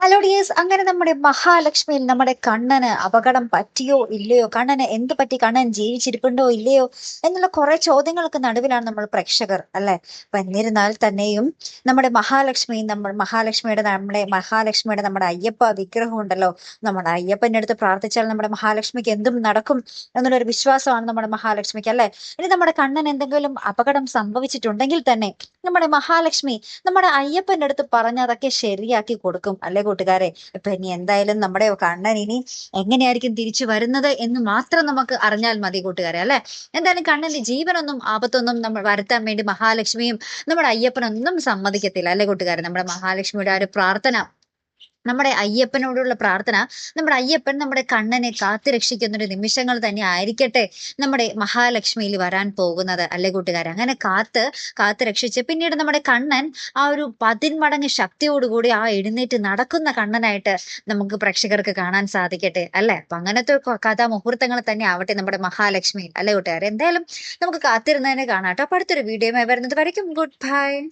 Hello dears അങ്ങനെ നമ്മുടെ മഹാലക്ഷ്മിയിൽ നമ്മുടെ കണ്ണന് അപകടം പറ്റിയോ ഇല്ലയോ? കണ്ണന് എന്ത് പറ്റി? കണ്ണൻ ജീവിച്ചിരിപ്പുണ്ടോ ഇല്ലയോ? എന്നുള്ള കുറെ ചോദ്യങ്ങൾക്ക് നടുവിലാണ് നമ്മൾ പ്രേക്ഷകർ അല്ലെ? വന്നിരുന്നാൽ തന്നെയും നമ്മുടെ മഹാലക്ഷ്മി നമ്മൾ മഹാലക്ഷ്മിയുടെ നമ്മുടെ മഹാലക്ഷ്മിയുടെ നമ്മുടെ അയ്യപ്പ വിഗ്രഹം ഉണ്ടല്ലോ. നമ്മുടെ അയ്യപ്പന്റെ അടുത്ത് പ്രാർത്ഥിച്ചാൽ നമ്മുടെ മഹാലക്ഷ്മിക്ക് എന്തും നടക്കും എന്നുള്ളൊരു വിശ്വാസമാണ് നമ്മുടെ മഹാലക്ഷ്മിക്ക് അല്ലെ? ഇനി നമ്മുടെ കണ്ണൻ എന്തെങ്കിലും അപകടം സംഭവിച്ചിട്ടുണ്ടെങ്കിൽ തന്നെ നമ്മുടെ മഹാലക്ഷ്മി നമ്മുടെ അയ്യപ്പന്റെ അടുത്ത് പറഞ്ഞ് അതൊക്കെ ശരിയാക്കി കൊടുക്കും അല്ലെ കൂട്ടുകാരെ ഇപ്പൊ ഇനി എന്തായാലും നമ്മുടെ കണ്ണൻ ഇനി എങ്ങനെയായിരിക്കും തിരിച്ചു വരുന്നത് എന്ന് മാത്രം നമുക്ക് അറിഞ്ഞാൽ മതി കൂട്ടുകാരെ അല്ലെ? എന്തായാലും കണ്ണന്റെ ജീവനൊന്നും ആപത്തൊന്നും നമ്മൾ വരുത്താൻ വേണ്ടി മഹാലക്ഷ്മിയും നമ്മുടെ അയ്യപ്പനൊന്നും സമ്മതിക്കത്തില്ല അല്ലെ കൂട്ടുകാരെ? നമ്മുടെ മഹാലക്ഷ്മിയുടെ ആ ഒരു പ്രാർത്ഥന നമ്മുടെ അയ്യപ്പനോടുള്ള പ്രാർത്ഥന നമ്മുടെ അയ്യപ്പൻ നമ്മുടെ കണ്ണനെ കാത്തു രക്ഷിക്കുന്ന ഒരു നിമിഷങ്ങൾ തന്നെ ആയിരിക്കട്ടെ നമ്മുടെ മഹാലക്ഷ്മിയിൽ വരാൻ പോകുന്നത്. അല്ലെ കൂട്ടുകാരെ? അങ്ങനെ കാത്ത് കാത്തു രക്ഷിച്ച് പിന്നീട് നമ്മുടെ കണ്ണൻ ആ ഒരു പതിന്മടങ്ങ് ശക്തിയോടുകൂടി ആ എഴുന്നേറ്റ് നടക്കുന്ന കണ്ണനായിട്ട് നമുക്ക് പ്രേക്ഷകർക്ക് കാണാൻ സാധിക്കട്ടെ. അല്ലെ? അപ്പൊ അങ്ങനത്തെ കഥാമുഹൂർത്തങ്ങൾ കഥാ മുഹൂർത്തങ്ങൾ തന്നെ ആവട്ടെ നമ്മുടെ മഹാലക്ഷ്മിയിൽ അല്ലെ കൂട്ടുകാരെ? എന്തായാലും നമുക്ക് കാത്തിരുന്നതിനെ കാണാട്ടോ അപ്പൊ അടുത്തൊരു വീഡിയോ വരുന്നത് വരയ്ക്കും. Good bye.